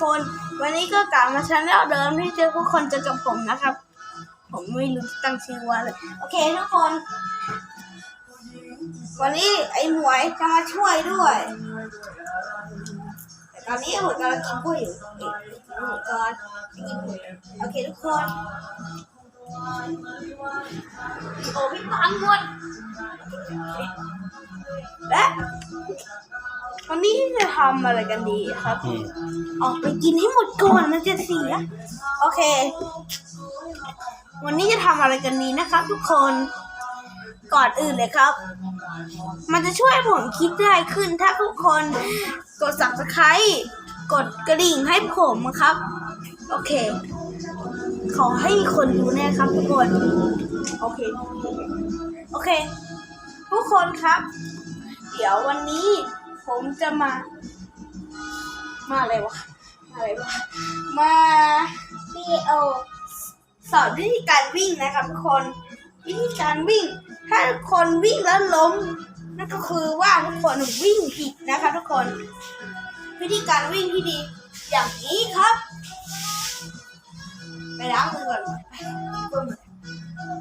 คน วันนี้ก็กลับมาชาแนลเดิมที่เจอทุกคนเจอกับผมนะครับ ผมไม่รู้ตั้งชื่อว่าเลยโอเคทุกคน วันนี้ไอ้หมวยจะมาช่วยด้วย แต่ตอนนี้ผมกำลังกินกล้วยอยู่หมดก่อนกินหมดโอเคทุกคนโอ้พี่ปังหมดและ วันนี้จะทำอะไรกันดีครับ อืมออกไปกินให้หมดก่อนมันจะเสีย โอเค วันนี้จะทำอะไรกันดีนะครับ ทุกคน ก่อนอื่นเลยครับ มันจะช่วยให้ผมคิดได้ขึ้นถ้าทุกคนกด subscribe กดกระดิ่งให้ผมครับ โอเค ขอให้มีคนดูแน่ครับทุกคน โอเค โอเค ทุกคนครับ เดี๋ยววันนี้ ผมจะมา มาอะไรวะมาอะไรวะมาวิดีโอสอนวิธีการวิ่งนะครับทุกคนวิธีการวิ่ง ถ้าทุกคนวิ่งแล้วล้มนั่นก็คือว่าทุกคนวิ่งผิดนะคะทุกคน วิธีการวิ่งที่ดี อย่างนี้ครับ ไปล้างมือก่อนก้มมือ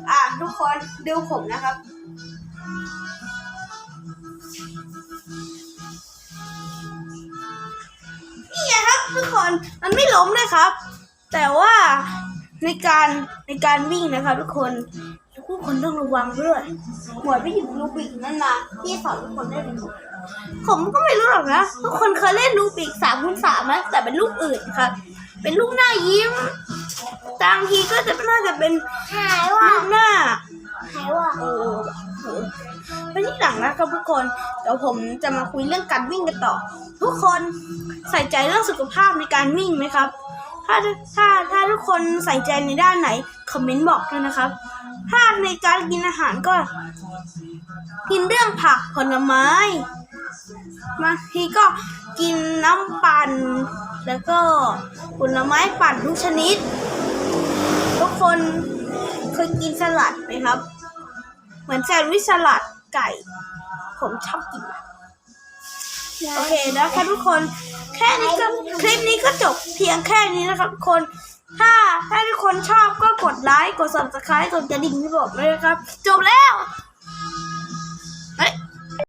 อะทุกคนดูผมนะครับ ทุกคนมันไม่ล้มเลยครับ แต่ว่าในการในการวิ่งนะครับ ทุกคนทุกคนต้องระวังด้วยหมวยไปหยิบลูกบิกนั่นนะพี่สอนทุกคนได้เลยผมก็ไม่รู้หรอกนะทุกคนเคยเล่นลูกบิกสามคูณสามไหมแต่เป็นลูกอื่นครับ เป็นลูกหน้ายิ้มบางทีก็จะน่าจะเป็นหายว่ะลูกหน้าหายว่ะ เออเออไปที่หลังนะครับทุกคนเดี๋ยวผมจะมาคุยเรื่องการวิ่งกันต่อ ทุกคนใส่ใจเรื่องสุขภาพในการวิ่งไหมครับ ถ้าถ้าถ้าทุกคนใส่ใจในด้านไหนคอมเมนต์บอกด้วยนะครับ ถ้าในการกินอาหารก็ กินเรื่องผักผลไม้บางทีก็กินน้ำปั่นแล้วก็ผลไม้ปั่นทุกชนิด ทุกคนเคยกินสลัดไหมครับ เหมือนแซนด์วิชสลัดไก่ ผมชอบกินมากโอเคนะคะทุกคน แค่นี้ก็คลิปนี้ก็จบเพียงแค่นี้นะครับทุกคน ถ้าถ้าทุกคนชอบก็กดไลค์ กด subscribe กดกระดิ่งที่บอกเลยนะครับ จบแล้ว